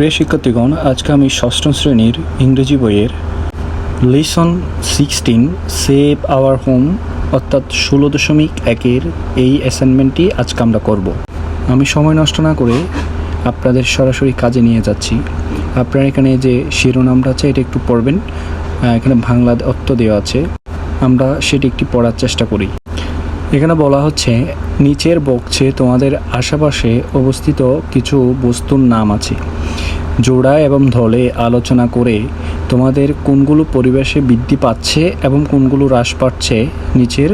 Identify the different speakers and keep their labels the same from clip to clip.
Speaker 1: প্রিয় শিক্ষার্থীগণ, আজকে আমি ষষ্ঠম শ্রেণির ইংরেজি বইয়ের lesson sixteen, save our home, অর্থাৎ ষোলো দশমিক একের এই অ্যাসাইনমেন্টটি আজকে আমরা করব। আমি সময় নষ্ট না করে আপনাদের সরাসরি কাজে নিয়ে যাচ্ছি। আপনার এখানে যে শিরোনামটা আছে, এটা একটু পড়বেন। এখানে বাংলা অর্থ দেওয়া আছে। আমরা সেটি একটি পড়ার চেষ্টা করি। এখানে বলা হচ্ছে, নিচের বক্সে তোমাদের আশেপাশে অবস্থিত কিছু বস্তুর নাম আছে। জোড়া এবং ধলে আলোচনা করে তোমাদের কোনগুলো পরিবেশে বৃদ্ধি পাচ্ছে এবং কোনগুলো হ্রাস পাচ্ছে নিচের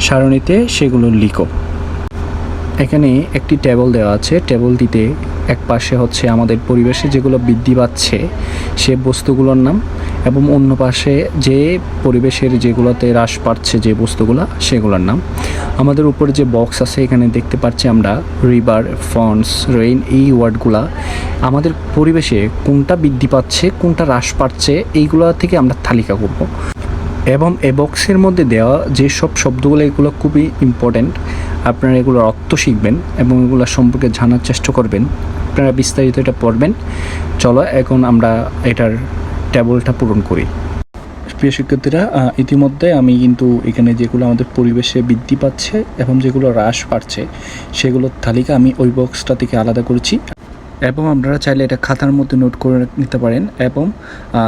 Speaker 1: সারণীতে সেগুলো লিখো। এখানে একটি টেবল দেওয়া আছে। টেবলটিতে এক পাশে হচ্ছে আমাদের পরিবেশে যেগুলো বৃদ্ধি পাচ্ছে সে বস্তুগুলোর নাম। এবং অন্য পাশে যে পরিবেশের যেগুলোতে হ্রাস পাচ্ছে যে বস্তুগুলো, সেগুলোর নাম। আমাদের উপরে যে বক্স আছে, এখানে দেখতে পাচ্ছি আমরা রিভার ফন্স রেইন এই ওয়ার্ডগুলা। আমাদের পরিবেশে কোনটা বৃদ্ধি পাচ্ছে, কোনটা হ্রাস পাচ্ছে, এইগুলো থেকে আমরা তালিকা করব। এবং এ বক্সের মধ্যে দেওয়া যে সব শব্দগুলো, এগুলো খুবই ইম্পর্ট্যান্ট আপনারা এগুলোর অর্থ শিখবেন এবং এগুলো সম্পর্কে জানার চেষ্টা করবেন। আপনারা বিস্তারিত এটা পড়বেন। চলো, এখন আমরা এটার টেবলটা পূরণ করি। প্রিয় শিক্ষার্থীরা ইতিমধ্যে আমি কিন্তু এখানে যেগুলো আমাদের পরিবেশে বৃদ্ধি পাচ্ছে এবং যেগুলো হ্রাস পাচ্ছে, সেগুলোর তালিকা আমি ওই বক্সটা থেকে আলাদা করেছি। এবং আপনারা চাইলে এটা খাতার মধ্যে নোট করে নিতে পারেন এবং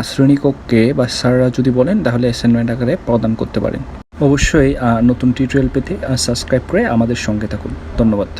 Speaker 1: শ্রেণীকক্ষে বা স্যাররা যদি বলেন, তাহলে অ্যাসাইনমেন্ট আকারে প্রদান করতে পারেন। অবশ্যই নতুন টিউটোরিয়াল পেতে সাবস্ক্রাইব করে আমাদের সঙ্গে থাকুন। ধন্যবাদ।